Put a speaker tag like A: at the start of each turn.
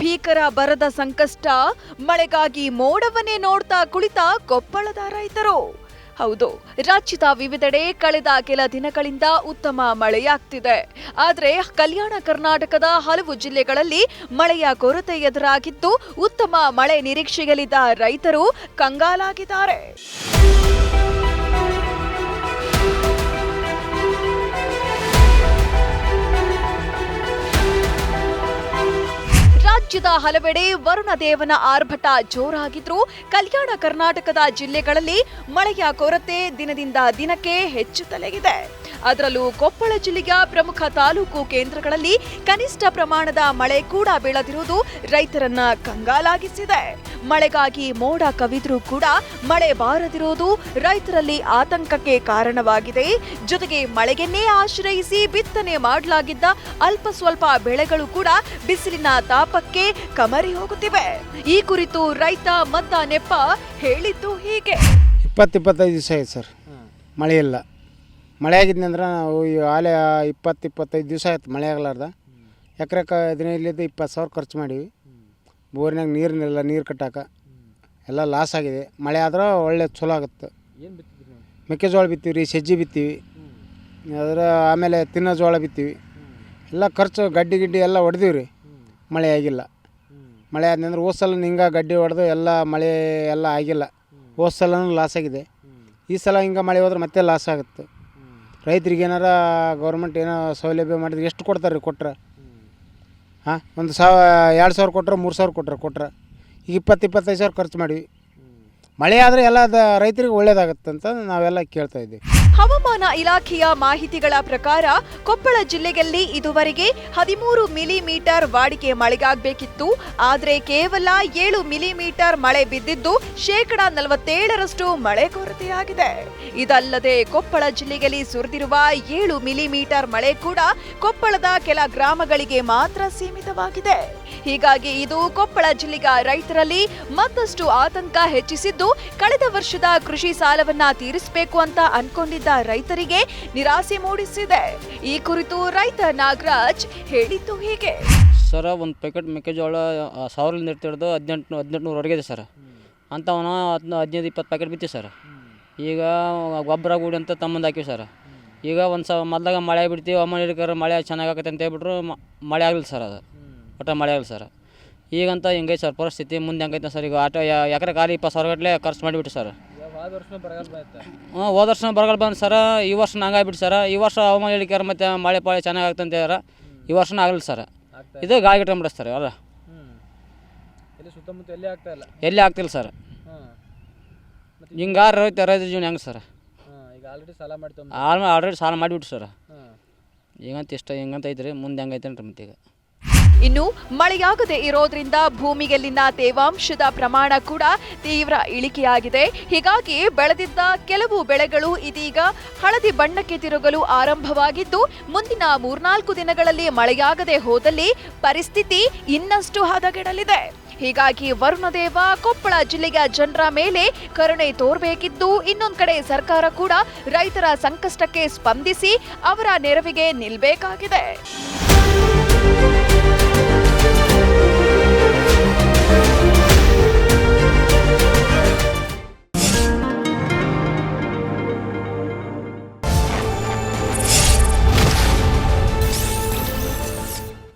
A: ಭೀಕರ ಬರದ ಸಂಕಷ್ಟ. ಮಳೆಗಾಗಿ ಮೋಡವನ್ನೇ ನೋಡ್ತಾ ಕುಳಿತ ಕೊಪ್ಪಳದ ರೈತರು. ಹೌದು, ರಾಜ್ಯದ ವಿವಿಧೆಡೆ ಕಳೆದ ಕೆಲ ದಿನಗಳಿಂದ ಉತ್ತಮ ಮಳೆಯಾಗ್ತಿದೆ. ಆದರೆ ಕಲ್ಯಾಣ ಕರ್ನಾಟಕದ ಹಲವು ಜಿಲ್ಲೆಗಳಲ್ಲಿ ಮಳೆಯ ಕೊರತೆ ಎದುರಾಗಿದ್ದು, ಉತ್ತಮ ಮಳೆ ನಿರೀಕ್ಷೆಯಲ್ಲಿದ್ದ ರೈತರು ಕಂಗಾಲಾಗಿದ್ದಾರೆ. ರಾಜ್ಯದ ಹಲವೆಡೆ ವರುಣದೇವನ ಆರ್ಭಟ ಜೋರಾಗಿದ್ರೂ ಕಲ್ಯಾಣ ಕರ್ನಾಟಕದ ಜಿಲ್ಲೆಗಳಲ್ಲಿ ಮಳೆಯ ಕೊರತೆ ದಿನದಿಂದ ದಿನಕ್ಕೆ ಹೆಚ್ಚುತ್ತಲೇ ಅದರಲ್ಲೂ ಕೊಪ್ಪಳ ಜಿಲ್ಲೆಯ ಪ್ರಮುಖ ತಾಲೂಕು ಕೇಂದ್ರಗಳಲ್ಲಿ ಕನಿಷ್ಠ ಪ್ರಮಾಣದ ಮಳೆ ಕೂಡ ಬೀಳದಿರುವುದು ರೈತರನ್ನ ಕಂಗಾಲಾಗಿಸಿದೆ. ಮಳೆಗಾಗಿ ಮೋಡ ಕವಿದ್ರೂ ಕೂಡ ಮಳೆ ಬಾರದಿರುವುದು ರೈತರಲ್ಲಿ ಆತಂಕಕ್ಕೆ ಕಾರಣವಾಗಿದೆ. ಜೊತೆಗೆ ಮಳೆಗೆನ್ನೇ ಆಶ್ರಯಿಸಿ ಬಿತ್ತನೆ ಮಾಡಲಾಗಿದ್ದ ಅಲ್ಪ ಸ್ವಲ್ಪ ಬೆಳೆಗಳು ಕೂಡ ಬಿಸಿಲಿನ ತಾಪಕ್ಕೆ ಕಮರಿ ಹೋಗುತ್ತಿವೆ. ಈ ಕುರಿತು ರೈತ ಮತ್ತ ನೆಪ್ಪ ಹೇಳಿದ್ದು ಹೀಗೆ.
B: ಇಪ್ಪತ್ತಿಪ್ಪತ್ತೈದು ದಿವಸ ಆಯ್ತು ಸರ್. ಮಳೆ ಇಲ್ಲ ಮಳೆ ಆಗಿದ್ನಂದ್ರೆ ನಾವು ಈ ಆಲೆ ಇಪ್ಪತ್ತು ಇಪ್ಪತ್ತೈದು ದಿವಸ ಆಯ್ತು ಮಳೆ ಆಗಲಾರ್ದ. ಎಕರೆಕ ಹದಿನೈದು ಇಪ್ಪತ್ತು ಸಾವಿರ ಖರ್ಚು ಮಾಡೀವಿ. ಬೋರಿನಾಗ ನೀರಿನಿಲ್ಲ ನೀರು ಕಟ್ಟಾಕ ಎಲ್ಲ ಲಾಸ್ ಆಗಿದೆ. ಮಳೆ ಆದ್ರೆ ಒಳ್ಳೆ ಚಲೋ ಆಗುತ್ತೆ. ಮೆಕ್ಕೆಜೋಳ ಬಿತ್ತೀವಿ ರೀ ಸಜ್ಜಿ ಬಿತ್ತೀವಿ. ಅದರ ಆಮೇಲೆ ತಿನ್ನೋ ಜೋಳ ಬಿತ್ತೀವಿ. ಎಲ್ಲ ಖರ್ಚು ಗಡ್ಡಿ ಗಿಡ್ಡಿ ಎಲ್ಲ ಹೊಡೆದೀವಿ ರೀ ಮಳೆ ಆಗಿಲ್ಲ. ಮಳೆ ಆದ್ನಂದ್ರೆ ಹೋದ ಸಲ ಹಿಂಗೆ ಗಡ್ಡಿ ಹೊಡೆದು ಎಲ್ಲ ಮಳೆ ಎಲ್ಲ ಆಗಿಲ್ಲ. ಹೋದ ಲಾಸ್ ಆಗಿದೆ. ಈ ಸಲ ಹಿಂಗೆ ಮಳೆ ಹೋದ್ರೆ ಮತ್ತೆ ಲಾಸ್ ಆಗುತ್ತೆ. ರೈತರಿಗೆ ಏನಾರ ಗೌರ್ಮೆಂಟ್ ಏನೋ ಸೌಲಭ್ಯ ಮಾಡಿದ್ರೆ ಎಷ್ಟು ಕೊಡ್ತಾರೆ ರೀ ಕೊಟ್ರೆ ಹಾಂ ಒಂದು ಸಾವ ಎರಡು ಸಾವಿರ ಕೊಟ್ರೆ ಮೂರು ಸಾವಿರ ಕೊಟ್ರೆ ಕೊಟ್ರೆ. ಈಗ ಇಪ್ಪತ್ತು ಇಪ್ಪತ್ತೈದು ಸಾವಿರ ಖರ್ಚು ಮಾಡಿವಿ. ಮಳೆ ಆದರೆ ಎಲ್ಲ ರೈತರಿಗೆ ಒಳ್ಳೇದಾಗತ್ತೆ ಅಂತ ನಾವೆಲ್ಲ ಕೇಳ್ತಾ ಇದ್ದೀವಿ.
A: ಹವಾಮಾನ ಇಲಾಖೆಯ ಮಾಹಿತಿಗಳ ಪ್ರಕಾರ ಕೊಪ್ಪಳ ಜಿಲ್ಲೆಯಲ್ಲಿ ಇದುವರೆಗೆ ಹದಿಮೂರು ಮಿಲಿಮೀಟರ್ ವಾಡಿಕೆ ಮಳೆಗಾಗಬೇಕಿತ್ತು ಆದರೆ ಕೇವಲ ಏಳು ಮಿಲಿಮೀಟರ್ ಮಳೆ ಬಿದ್ದಿದ್ದು ಶೇಕಡ ನಲವತ್ತೇಳರಷ್ಟು ಮಳೆ ಕೊರತೆಯಾಗಿದೆ. ಇದಲ್ಲದೆ ಕೊಪ್ಪಳ ಜಿಲ್ಲೆಯಲ್ಲಿ ಸುರಿದಿರುವ ಏಳು ಮಿಲಿಮೀಟರ್ ಮಳೆ ಕೂಡ ಕೊಪ್ಪಳದ ಕೆಲ ಗ್ರಾಮಗಳಿಗೆ ಮಾತ್ರ ಸೀಮಿತವಾಗಿದೆ. ಹೀಗಾಗಿ ಇದು ಕೊಪ್ಪಳ ಜಿಲ್ಲೆಯ ರೈತರಲ್ಲಿ ಮತ್ತಷ್ಟು ಆತಂಕ ಹೆಚ್ಚಿಸಿದ್ದು, ಕಳೆದ ವರ್ಷದ ಕೃಷಿ ಸಾಲವನ್ನ ತೀರಿಸಬೇಕು ಅಂತ ಅನ್ಕೊಂಡಿದ್ದ ರೈತರಿಗೆ ನಿರಾಸೆ ಮೂಡಿಸಿದೆ. ಈ ಕುರಿತು ರೈತ ನಾಗರಾಜ್ ಹೇಳಿದ್ದು ಹೀಗೆ.
C: ಸರ್, ಒಂದು ಪ್ಯಾಕೆಟ್ ಮೆಕ್ಕೆಜೋಳ ಸಾವಿರದಿಂದ ಹಿಡಿದು ಹದಿನೆಂಟು ಹದಿನೆಂಟುನೂರವರೆಗೆ ಇದೆ ಸರ್. ಅಂಥವನ್ನ ಹದಿನ, ಹದಿನೈದು, ಇಪ್ಪತ್ತು ಪ್ಯಾಕೆಟ್ ಬಿತ್ತಿ ಸರ್. ಈಗ ಗೊಬ್ಬರ, ಗೂಡಿ ಅಂತ ತಮ್ಮಂದು ಹಾಕಿವಿ ಸರ್. ಈಗ ಒಂದು ಸ ಮೊದಲಾಗ ಮಳೆ ಬಿಡ್ತೀವಿ ಮಳೆ ಚೆನ್ನಾಗಾಗತ್ತೆ ಅಂತ ಹೇಳ್ಬಿಟ್ರು ಮಳೆ ಆಗಲಿಲ್ಲ ಸರ್ ಅದು. ಒಟ್ಟ ಮಳೆ ಆಗಲಿಲ್ಲ ಸರ್. ಈಗಂತ ಹಿಂಗೈತೆ ಸರ್ ಪರಿಸ್ಥಿತಿ ಮುಂದೆ ಹೆಂಗೈತೆ ಸರ್ ಈಗ ಆಟೋ ಎಕರೆ ಖಾಲಿ ಇಪ್ಪತ್ತು ಸಾವಿರ ಗಟ್ಟಲೆ ಖರ್ಚು ಮಾಡಿಬಿಟ್ಟು ಸರ್. ಹ್ಞೂ ಹೋದ ವರ್ಷ ಬರಗಾಲ ಬಂದು ಸರ್ ಈ ವರ್ಷ ಹಂಗಾಗ್ಬಿಟ್ಟು ಸರ್. ಈ ವರ್ಷ ಹವಾಮಾನ ಹೇಳಿಕ್ಯಾರ ಮತ್ತು ಮಳೆ ಪಾಳೆ ಚೆನ್ನಾಗಿ ಆಗ್ತಂತ ಹೇಳ್ಯಾರ. ಈ ವರ್ಷನ ಆಗಲ್ಲ ಸರ್. ಇದು ಗಾಳಿ ಸರ್ ಅಲ್ಲ
D: ಎಲ್ಲಿ
C: ಆಗ್ತಿಲ್ಲ ಸರ್. ಹಿಂಗಾರು ರೈತ ರೈತ ಜೀವನ ಹೆಂಗೆ ಸರ್?
D: ಆಲ್ರೆಡಿ ಸಾಲ
C: ಮಾಡಿಬಿಟ್ಟು ಸರ್. ಈಗಂತ ಇಷ್ಟ ಹೆಂಗಂತ ಐತ್ರಿ ಮುಂದೆ ಹೆಂಗೈತೆ ರೀ ಮತ್ತೆ ಈಗ.
A: ಇನ್ನು ಮಳೆಯಾಗದೆ ಇರೋದ್ರಿಂದ ಭೂಮಿಯಲ್ಲಿನ ತೇವಾಂಶದ ಪ್ರಮಾಣ ಕೂಡ ತೀವ್ರ ಇಳಿಕೆಯಾಗಿದೆ. ಹೀಗಾಗಿ ಬೆಳೆದಿದ್ದ ಕೆಲವು ಬೆಳೆಗಳು ಇದೀಗ ಹಳದಿ ಬಣ್ಣಕ್ಕೆ ತಿರುಗಲು ಆರಂಭವಾಗಿದ್ದು, ಮುಂದಿನ ಮೂರ್ನಾಲ್ಕು ದಿನಗಳಲ್ಲಿ ಮಳೆಯಾಗದೆ ಹೋದಲ್ಲಿ ಪರಿಸ್ಥಿತಿ ಇನ್ನಷ್ಟು ಹದಗೆಡಲಿದೆ. ಹೀಗಾಗಿ ವರುಣದೇವ ಕೊಪ್ಪಳ ಜಿಲ್ಲೆಯ ಜನರ ಮೇಲೆ ಕರುಣೆ ತೋರಬೇಕಿದ್ದು, ಇನ್ನೊಂದು ಕಡೆ ಸರ್ಕಾರ ಕೂಡ ರೈತರ ಸಂಕಷ್ಟಕ್ಕೆ ಸ್ಪಂದಿಸಿ ಅವರ ನೆರವಿಗೆ ನಿಲ್ಬೇಕಾಗಿದೆ.